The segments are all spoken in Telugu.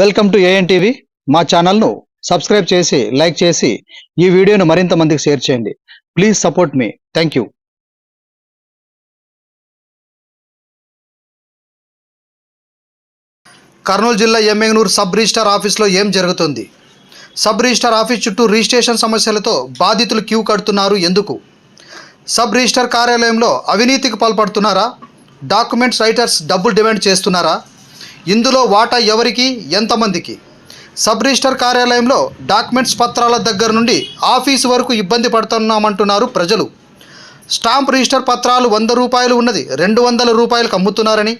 వెల్కమ్ టు ఏఎన్ టీవీ మా ఛానల్ను సబ్స్క్రైబ్ చేసి లైక్ చేసి ఈ వీడియోను మరింత మందికి షేర్ చేయండి. ప్లీజ్ సపోర్ట్ మీ థ్యాంక్ యూ కర్నూలు జిల్లా ఎమ్మెగనూరు సబ్ రిజిస్టార్ ఆఫీస్లో ఏం జరుగుతుంది? సబ్ రిజిస్టార్ ఆఫీస్ చుట్టూ రిజిస్ట్రేషన్ సమస్యలతో బాధితులు క్యూ కడుతున్నారు ఎందుకు? సబ్ రిజిస్టార్ కార్యాలయంలో అవినీతికి పాల్పడుతున్నారా? డాక్యుమెంట్స్ రైటర్స్ డబ్బులు డిమాండ్ చేస్తున్నారా? ఇందులో వాటా ఎవరికి? ఎంతమందికి? సబ్ రిజిస్టర్ కార్యాలయంలో డాక్యుమెంట్స్ పత్రాల దగ్గర నుండి ఆఫీసు వరకు ఇబ్బంది పడుతున్నామంటున్నారు ప్రజలు. స్టాంప్ రిజిస్టర్ పత్రాలు వంద రూపాయలు ఉన్నది రెండు వందల రూపాయలకు అమ్ముతున్నారని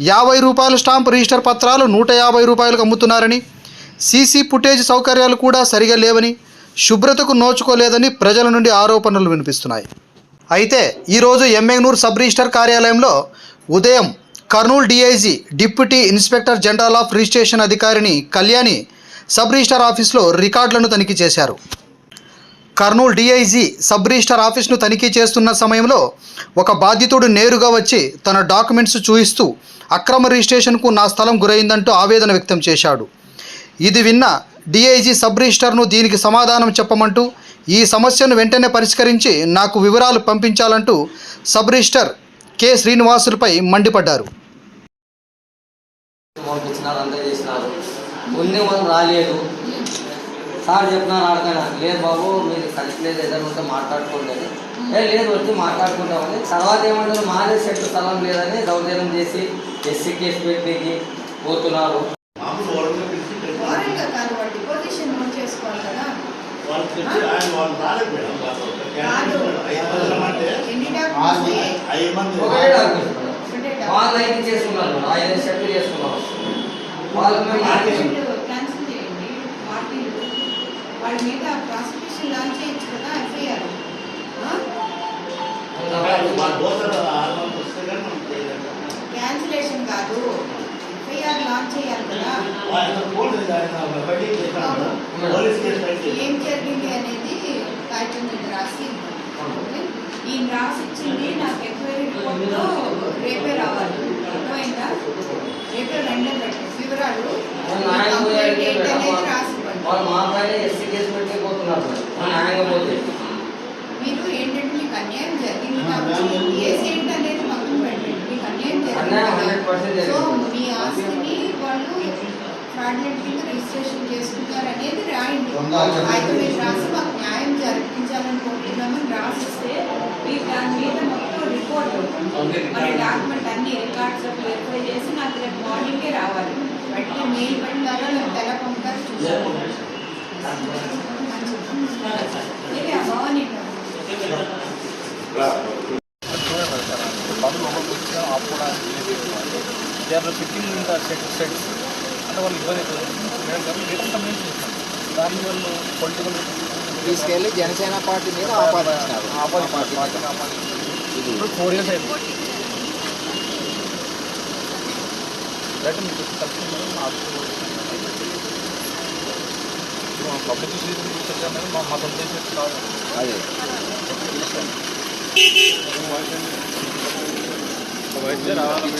యాభై రూపాయల స్టాంప్ రిజిస్టర్ పత్రాలు నూట యాభై రూపాయలకు అమ్ముతున్నారని సీసీ ఫుటేజ్ సౌకర్యాలు కూడా సరిగా లేవని శుభ్రతకు నోచుకోలేదని ప్రజల నుండి ఆరోపణలు వినిపిస్తున్నాయి. అయితే ఈరోజు ఎమ్మెగ్నూర్ సబ్ రిజిస్టర్ కార్యాలయంలో ఉదయం Kurnool DIG deputy inspector general of registration అధికారిని కళ్యాణి సబ్ రిజిస్టార్ ఆఫీస్లో రికార్డులను తనిఖీ చేశారు. కర్నూలు డిఐజీ సబ్ రిజిస్టార్ ఆఫీస్ను తనిఖీ చేస్తున్న సమయంలో ఒక బాధితుడు నేరుగా వచ్చి తన డాక్యుమెంట్స్ చూయిస్తూ అక్రమ రిజిస్ట్రేషన్కు నా స్థలం గురైందంటూ ఆవేదన వ్యక్తం చేశాడు. ఇది విన్న డిఐజీ సబ్ రిజిస్టర్ను దీనికి సమాధానం చెప్పమంటూ ఈ సమస్యను వెంటనే పరిష్కరించి నాకు వివరాలు పంపించాలంటూ సబ్ రిజిస్టర్ కె శ్రీనివాసులపై మండిపడ్డారు. పంపించినారు అంతా చేసినారు. ఉంది వాళ్ళు రాలేదు. సార్ చెప్పినారు అడగనా లేదు బాబు మీరు కలిసి లేదు ఏదైనా ఉంటే మాట్లాడుకోండి అని. ఏ లేదు వచ్చి మాట్లాడుకుంటామని. తర్వాత ఏమంటారు మాదే సెట్ స్థలం లేదని దౌర్జన్యం చేసి ఎస్సీ కేసు పెట్టేకి పోతున్నారు. ఐదు మంది. వాళ్ళు అయితే చేసుకున్నారు ఆయన సెట్ చేసుకున్నారు వాళ్ళు క్యాన్సిల్ చేయండి. పార్టీలు వాడి మీద ప్రాసిక్యూషన్ లాంచ్ చేయొచ్చు కదా ఎఫ్ఐఆర్. వాళ్ళ. క్యాన్సిలేషన్ కాదు. ఎఫ్ఐఆర్ లాంచ్ చేయాలి కదా. ఏం జరిగింది అనేది మీద రాసి ఓకే? ఈయన రాసి ఇచ్చింది నాకు రిపోర్ట్లో రేపే రావాలి అర్థమైందా రేపే రెండే పెట్టండి వివరాలు కంప్లైంట్ ఏంటి అనేది రాసి ఇవ్వండి వాళ్ళు మా పైన ఎస్సీ కేసు పెట్టే పోతున్నారు న్యాయంగా పోతే మీరు ఏంటంటే మీకు అన్యాయం జరిగింది కాబట్టి కేసు ఏంటి అనేది పక్కన పెట్టండి మీకు అన్యాయం అన్యాయం జరిగింది 100% కదా. సో జరిగింది. మీ ఆస్తిని వాళ్ళు ఫ్రాడ్లెంట్ కింద రిజిస్ట్రేషన్ చేసుకుంటారు అనేది రాయండి అయితే మీరు రాసి మాకు న్యాయం మన డాక్యుమెంట్ అన్ని రికార్డ్స్ వెరిఫై చేసి నాకు రేపు మార్నింగే రావాలి. వెంటనే మెయిల్ పంపుతారో చూసుకోండి ఇది ఆ Bhavani they are fitting in the set sets అంటే వాళ్ళు ఇబ్బంది అవుతుంది మేడం గారు రేపు కంప్లైంట్ చేశారు దాన్ని వాళ్ళు పొలిటికల్ తీసుకెళ్ళి జనసేన పార్టీ మీద ఆపాదించినారు. ఇప్పుడు ఫోర్ ఇయర్స్ అయిపోయింది రైట్ మీకు కలుసుకున్నారు మా పబ్లిక్ చెప్పాను మా మా సొంత చేసి కాదు అదే వైద్య రావాలి